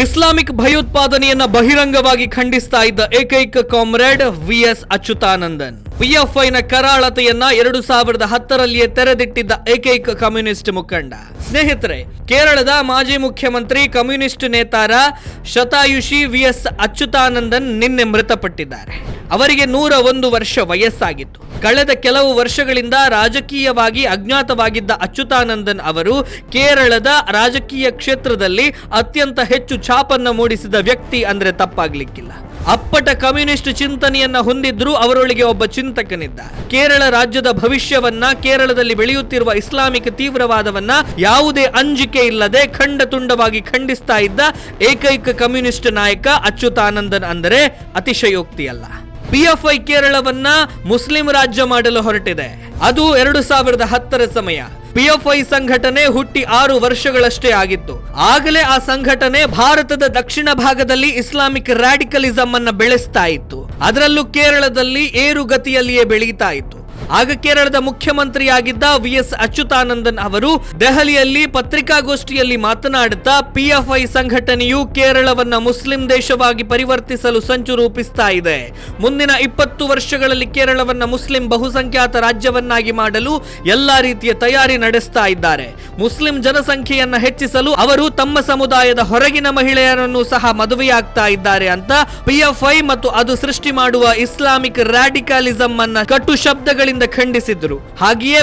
Islamic ಭಯೋತ್ಪಾದನೆಯನ್ನ ಬಹಿರಂಗವಾಗಿ ಖಂಡಿಸ್ತಾ ಇದ್ದ ಏಕೈಕ ಕಾಮ್ರೇಡ್ ವಿ ಎಸ್ ಅಚ್ಯುತಾನಂದನ್. ಪಿಎಫ್ಐನ ಕರಾಳತೆಯನ್ನ ಎರಡು ಸಾವಿರದ ಹತ್ತರಲ್ಲಿಯೇ ತೆರೆದಿಟ್ಟಿದ್ದ ಏಕೈಕ ಕಮ್ಯುನಿಸ್ಟ್ ಮುಖಂಡ. ಸ್ನೇಹಿತರೆ, ಕೇರಳದ ಮಾಜಿ ಮುಖ್ಯಮಂತ್ರಿ ಕಮ್ಯುನಿಸ್ಟ್ ನೇತಾರ ಶತಾಯುಷಿ ವಿ ಎಸ್ ಅಚ್ಯುತಾನಂದನ್ ನಿನ್ನೆ ಮೃತಪಟ್ಟಿದ್ದಾರೆ. ಅವರಿಗೆ ನೂರ ಒಂದು ವರ್ಷ ವಯಸ್ಸಾಗಿತ್ತು. ಕಳೆದ ಕೆಲವು ವರ್ಷಗಳಿಂದ ರಾಜಕೀಯವಾಗಿ ಅಜ್ಞಾತವಾಗಿದ್ದ ಅಚ್ಯುತಾನಂದನ್ ಅವರು ಕೇರಳದ ರಾಜಕೀಯ ಕ್ಷೇತ್ರದಲ್ಲಿ ಅತ್ಯಂತ ಹೆಚ್ಚು ಛಾಪನ್ನು ಮೂಡಿಸಿದ ವ್ಯಕ್ತಿ ಅಂದ್ರೆ ತಪ್ಪಾಗ್ಲಿಕ್ಕಿಲ್ಲ. ಅಪ್ಪಟ ಕಮ್ಯುನಿಸ್ಟ್ ಚಿಂತನೆಯನ್ನ ಹೊಂದಿದ್ರು ಅವರೊಳಗೆ ಒಬ್ಬ ಚಿಂತಕನಿದ್ದ. ಕೇರಳ ರಾಜ್ಯದ ಭವಿಷ್ಯವನ್ನ ಕೇರಳದಲ್ಲಿ ಬೆಳೆಯುತ್ತಿರುವ ಇಸ್ಲಾಮಿಕ್ ತೀವ್ರವಾದವನ್ನ ಯಾವುದೇ ಅಂಜಿಕೆ ಇಲ್ಲದೆ ಖಂಡ ತುಂಡವಾಗಿ ಖಂಡಿಸ್ತಾ ಇದ್ದ ಏಕೈಕ ಕಮ್ಯುನಿಸ್ಟ್ ನಾಯಕ ಅಚ್ಯುತಾನಂದನ್ ಅಂದರೆ ಅತಿಶಯೋಕ್ತಿಯಲ್ಲ. ಪಿಎಫ್ಐ ಕೇರಳವನ್ನ ಮುಸ್ಲಿಂ ರಾಜ್ಯ ಮಾಡಲು ಹೊರಟಿದೆ. ಅದು ಎರಡು ಸಾವಿರದ ಹತ್ತರ ಸಮಯ. ಪಿಎಫ್ಐ ಸಂಘಟನೆ ಹುಟ್ಟಿ ಆರು ವರ್ಷಗಳಷ್ಟೇ ಆಗಿತ್ತು. ಆಗಲೇ ಆ ಸಂಘಟನೆ ಭಾರತದ ದಕ್ಷಿಣ ಭಾಗದಲ್ಲಿ ಇಸ್ಲಾಮಿಕ್ ರಾಡಿಕಲಿಸಂ ಅನ್ನ ಬೆಳೆಸ್ತಾ ಇತ್ತು. ಅದರಲ್ಲೂ ಕೇರಳದಲ್ಲಿ ಏರುಗತಿಯಲ್ಲಿಯೇ ಬೆಳೀತಾ ಇತ್ತು. ಆಗ ಕೇರಳದ ಮುಖ್ಯಮಂತ್ರಿಯಾಗಿದ್ದ ವಿ ಎಸ್ ಅಚ್ಯುತಾನಂದನ್ ಅವರು ದೆಹಲಿಯಲ್ಲಿ ಪತ್ರಿಕಾಗೋಷ್ಠಿಯಲ್ಲಿ ಮಾತನಾಡುತ್ತಾ, ಪಿಎಫ್ಐ ಸಂಘಟನೆಯು ಕೇರಳವನ್ನ ಮುಸ್ಲಿಂ ದೇಶವಾಗಿ ಪರಿವರ್ತಿಸಲು ಸಂಚು ರೂಪಿಸ್ತಾ ಇದೆ. ಮುಂದಿನ ಇಪ್ಪತ್ತು ವರ್ಷಗಳಲ್ಲಿ ಕೇರಳವನ್ನ ಮುಸ್ಲಿಂ ಬಹುಸಂಖ್ಯಾತ ರಾಜ್ಯವನ್ನಾಗಿ ಮಾಡಲು ಎಲ್ಲಾ ರೀತಿಯ ತಯಾರಿ ನಡೆಸ್ತಾ ಇದ್ದಾರೆ. ಮುಸ್ಲಿಂ ಜನಸಂಖ್ಯೆಯನ್ನ ಹೆಚ್ಚಿಸಲು ಅವರು ತಮ್ಮ ಸಮುದಾಯದ ಹೊರಗಿನ ಮಹಿಳೆಯರನ್ನು ಸಹ ಮದುವೆಯಾಗ್ತಾ ಇದ್ದಾರೆ ಅಂತ ಪಿಎಫ್ಐ ಮತ್ತು ಅದು ಸೃಷ್ಟಿ ಮಾಡುವ ಇಸ್ಲಾಮಿಕ್ ರಾಡಿಕಾಲಿಸಂ ಅನ್ನ ಕಟ್ಟು ಶಬ್ದಗಳಿಂದ ಖಂಡಿಸಿದ್ರು ಹಾಗೆಯೇ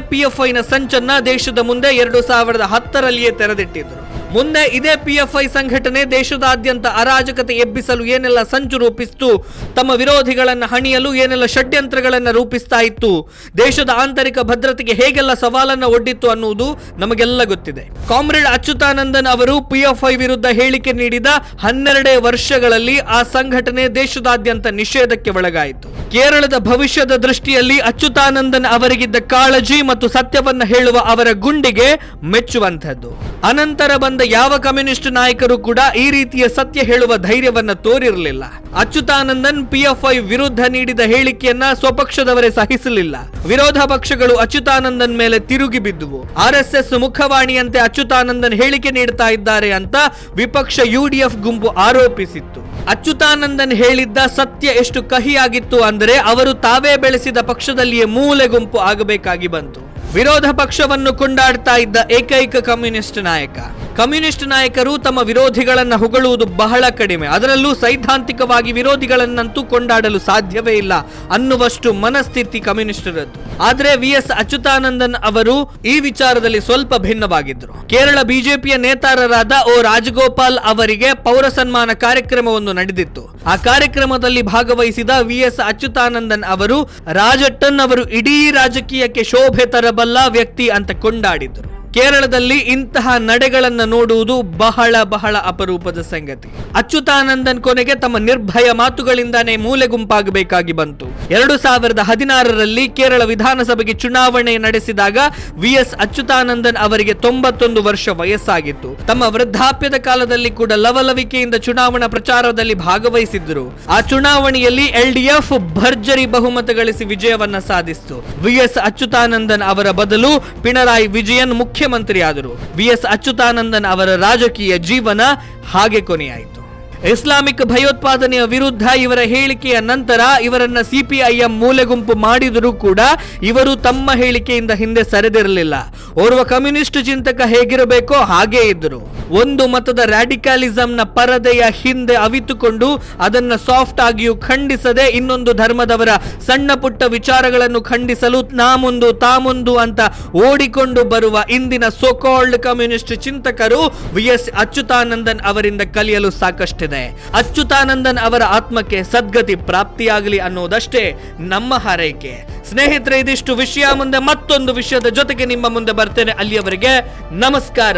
ನ ಸಂಚನ್ನ ದೇಶದ ಮುಂದೆ ಎರಡು ಸಾವಿರದ ಹತ್ತರಲ್ಲಿಯೇ ತೆರೆದಿಟ್ಟಿದ್ರು ಮುಂದೆ ಇದೇ ಪಿಎಫ್ಐ ಸಂಘಟನೆ ದೇಶದಾದ್ಯಂತ ಅರಾಜಕತೆ ಎಬ್ಬಿಸಲು ಏನೆಲ್ಲ ಸಂಚು ರೂಪಿಸಿತು, ತಮ್ಮ ವಿರೋಧಿಗಳನ್ನ ಹಣಿಯಲು ಏನೆಲ್ಲ ಷಡ್ಯಂತ್ರಗಳನ್ನ ರೂಪಿಸ್ತಾ ಇತ್ತು, ದೇಶದ ಆಂತರಿಕ ಭದ್ರತೆಗೆ ಹೇಗೆಲ್ಲ ಸವಾಲನ್ನ ಒಡ್ಡಿತ್ತು ಅನ್ನುವುದು ನಮಗೆಲ್ಲ ಗೊತ್ತಿದೆ. ಕಾಮ್ರೇಡ್ ಅಚ್ಯುತಾನಂದನ್ ಅವರು ಪಿಎಫ್ಐ ವಿರುದ್ಧ ಹೇಳಿಕೆ ನೀಡಿದ ಹನ್ನೆರಡೇ ವರ್ಷಗಳಲ್ಲಿ ಆ ಸಂಘಟನೆ ದೇಶದಾದ್ಯಂತ ನಿಷೇಧಕ್ಕೆ ಒಳಗಾಯಿತು. ಕೇರಳದ ಭವಿಷ್ಯದ ದೃಷ್ಟಿಯಲ್ಲಿ ಅಚ್ಯುತಾನಂದನ್ ಅವರಿಗಿದ್ದ ಕಾಳಜಿ ಮತ್ತು ಸತ್ಯವನ್ನ ಹೇಳುವ ಅವರ ಗುಂಡಿಗೆ ಮೆಚ್ಚುವಂಥದ್ದು. ಅನಂತರ ಬಂದ ಯಾವ ಕಮ್ಯುನಿಸ್ಟ್ ನಾಯಕರು ಕೂಡ ಈ ರೀತಿಯ ಸತ್ಯ ಹೇಳುವ ಧೈರ್ಯವನ್ನ ತೋರಿರಲಿಲ್ಲ. ಅಚ್ಯುತಾನಂದನ್ ಪಿಎಫ್ಐ ವಿರುದ್ಧ ನೀಡಿದ ಹೇಳಿಕೆಯನ್ನ ಸ್ವಪಕ್ಷದವರೇ ಸಹಿಸಲಿಲ್ಲ. ವಿರೋಧ ಪಕ್ಷಗಳು ಅಚ್ಯುತಾನಂದನ್ ಮೇಲೆ ತಿರುಗಿ ಬಿದ್ದುವು. ಆರ್ಎಸ್ಎಸ್ ಮುಖವಾಣಿಯಂತೆ ಅಚ್ಯುತಾನಂದನ್ ಹೇಳಿಕೆ ನೀಡ್ತಾ ಇದ್ದಾರೆ ಅಂತ ವಿಪಕ್ಷ ಯುಡಿಎಫ್ ಗುಂಪು ಆರೋಪಿಸಿತ್ತು. ಅಚ್ಯುತಾನಂದನ್ ಹೇಳಿದ್ದ ಸತ್ಯ ಎಷ್ಟು ಕಹಿಯಾಗಿತ್ತು ಅಂದರೆ ಅವರು ತಾವೇ ಬೆಳೆಸಿದ ಪಕ್ಷದಲ್ಲಿಯೇ ಮೂಲೆ ಗುಂಪು ಆಗಬೇಕಾಗಿ ಬಂತು. ವಿರೋಧ ಪಕ್ಷವನ್ನು ಕೊಂಡಾಡ್ತಾ ಇದ್ದ ಏಕೈಕ ಕಮ್ಯುನಿಸ್ಟ್ ನಾಯಕ. ಕಮ್ಯುನಿಸ್ಟ್ ನಾಯಕರು ತಮ್ಮ ವಿರೋಧಿಗಳನ್ನು ಹೊಗಳುವುದು ಬಹಳ ಕಡಿಮೆ. ಅದರಲ್ಲೂ ಸೈದ್ಧಾಂತಿಕವಾಗಿ ವಿರೋಧಿಗಳನ್ನಂತೂ ಕೊಂಡಾಡಲು ಸಾಧ್ಯವೇ ಇಲ್ಲ ಅನ್ನುವಷ್ಟು ಮನಸ್ಥಿತಿ ಕಮ್ಯುನಿಸ್ಟರದ್ದು. ಆದ್ರೆ ವಿ ಎಸ್ ಅಚ್ಯುತಾನಂದನ್ ಅವರು ಈ ವಿಚಾರದಲ್ಲಿ ಸ್ವಲ್ಪ ಭಿನ್ನವಾಗಿದ್ದರು ಕೇರಳ ಬಿಜೆಪಿಯ ನೇತಾರರಾದ ಓ ರಾಜಗೋಪಾಲ್ ಅವರಿಗೆ ಪೌರ ಸನ್ಮಾನ ಕಾರ್ಯಕ್ರಮವೊಂದು ನಡೆದಿತ್ತು. ಆ ಕಾರ್ಯಕ್ರಮದಲ್ಲಿ ಭಾಗವಹಿಸಿದ ವಿ ಎಸ್ ಅಚ್ಯುತಾನಂದನ್ ಅವರು, ರಾಜಟ್ಟನ್ ಅವರು ಇಡೀ ರಾಜಕೀಯಕ್ಕೆ ಶೋಭೆ ತರಬಲ್ಲ ವ್ಯಕ್ತಿ ಅಂತ ಕೊಂಡಾಡಿದ್ರು. ಕೇರಳದಲ್ಲಿ ಇಂತಹ ನಡೆಗಳನ್ನ ನೋಡುವುದು ಬಹಳ ಬಹಳ ಅಪರೂಪದ ಸಂಗತಿ. ಅಚ್ಯುತಾನಂದನ್ ಕೊನೆಗೆ ತಮ್ಮ ನಿರ್ಭಯ ಮಾತುಗಳಿಂದಾನೇ ಮೂಲೆ ಗುಂಪಾಗಬೇಕಾಗಿ ಬಂತು. ಎರಡು ಸಾವಿರದ ಹದಿನಾರರಲ್ಲಿ ಕೇರಳ ವಿಧಾನಸಭೆಗೆ ಚುನಾವಣೆ ನಡೆಸಿದಾಗ ವಿ ಎಸ್ ಅಚ್ಯುತಾನಂದನ್ ಅವರಿಗೆ ತೊಂಬತ್ತೊಂದು ವರ್ಷ ವಯಸ್ಸಾಗಿತ್ತು. ತಮ್ಮ ವೃದ್ಧಾಪ್ಯದ ಕಾಲದಲ್ಲಿ ಕೂಡ ಲವಲವಿಕೆಯಿಂದ ಚುನಾವಣಾ ಪ್ರಚಾರದಲ್ಲಿ ಭಾಗವಹಿಸಿದ್ದರು. ಆ ಚುನಾವಣೆಯಲ್ಲಿ ಎಲ್ಡಿಎಫ್ ಭರ್ಜರಿ ಬಹುಮತ ಗಳಿಸಿ ವಿಜಯವನ್ನ ಸಾಧಿಸಿತು. ವಿ ಎಸ್ ಅಚ್ಯುತಾನಂದನ್ ಅವರ ಬದಲು ಪಿಣರಾಯಿ ವಿಜಯನ್ ಮುಖ್ಯಮಂತ್ರಿಯಾದರು. ವಿ ಎಸ್ ಅಚ್ಯುತಾನಂದನ್ ಅವರ ರಾಜಕೀಯ ಜೀವನ ಹಾಗೆ ಕೊನೆಯಾಯಿತು. ಇಸ್ಲಾಮಿಕ್ ಭಯೋತ್ಪಾದನೆಯ ವಿರುದ್ಧ ಇವರ ಹೇಳಿಕೆಯ ನಂತರ ಇವರನ್ನ ಸಿಪಿಐಎಂ ಮೂಲೆಗುಂಪು ಮಾಡಿದರೂ ಕೂಡ ಇವರು ತಮ್ಮ ಹೇಳಿಕೆಯಿಂದ ಹಿಂದೆ ಸರಿದಿರಲಿಲ್ಲ. ಓರ್ವ ಕಮ್ಯುನಿಸ್ಟ್ ಚಿಂತಕ ಹೇಗಿರಬೇಕೋ ಹಾಗೇ ಇದ್ದರು. ಒಂದು ಮತದ ರ್ಯಾಡಿಕಲಿಸಂನ ಪರದೆಯ ಹಿಂದೆ ಅವಿತುಕೊಂಡು ಅದನ್ನು ಸಾಫ್ಟ್ ಆಗಿಯೂ ಖಂಡಿಸದೆ ಇನ್ನೊಂದು ಧರ್ಮದವರ ಸಣ್ಣ ಪುಟ್ಟ ವಿಚಾರಗಳನ್ನು ಖಂಡಿಸಲು ನಾ ಮುಂದು ತಾ ಮುಂದು ಅಂತ ಓಡಿಕೊಂಡು ಬರುವ ಇಂದಿನ ಸೋಕಾಲ್ಡ್ ಕಮ್ಯುನಿಸ್ಟ್ ಚಿಂತಕರು ವಿ ಎಸ್ ಅಚ್ಯುತಾನಂದನ್ ಅವರಿಂದ ಕಲಿಯಲು ಸಾಕಷ್ಟಿದೆ. ಅಚ್ಯುತಾನಂದನ್ ಅವರ ಆತ್ಮಕ್ಕೆ ಸದ್ಗತಿ ಪ್ರಾಪ್ತಿಯಾಗಲಿ ಅನ್ನೋದಷ್ಟೇ ನಮ್ಮ ಹಾರೈಕೆ. ಸ್ನೇಹಿತರೆ, ಇದಿಷ್ಟು ವಿಷಯ ಮುಂದೆ ಮತ್ತೊಂದು ವಿಷಯದ ಜೊತೆಗೆ ನಿಮ್ಮ ಮುಂದೆ ಬರ್ತೇನೆ. ಅಲ್ಲಿಯವರೆಗೆ ನಮಸ್ಕಾರ.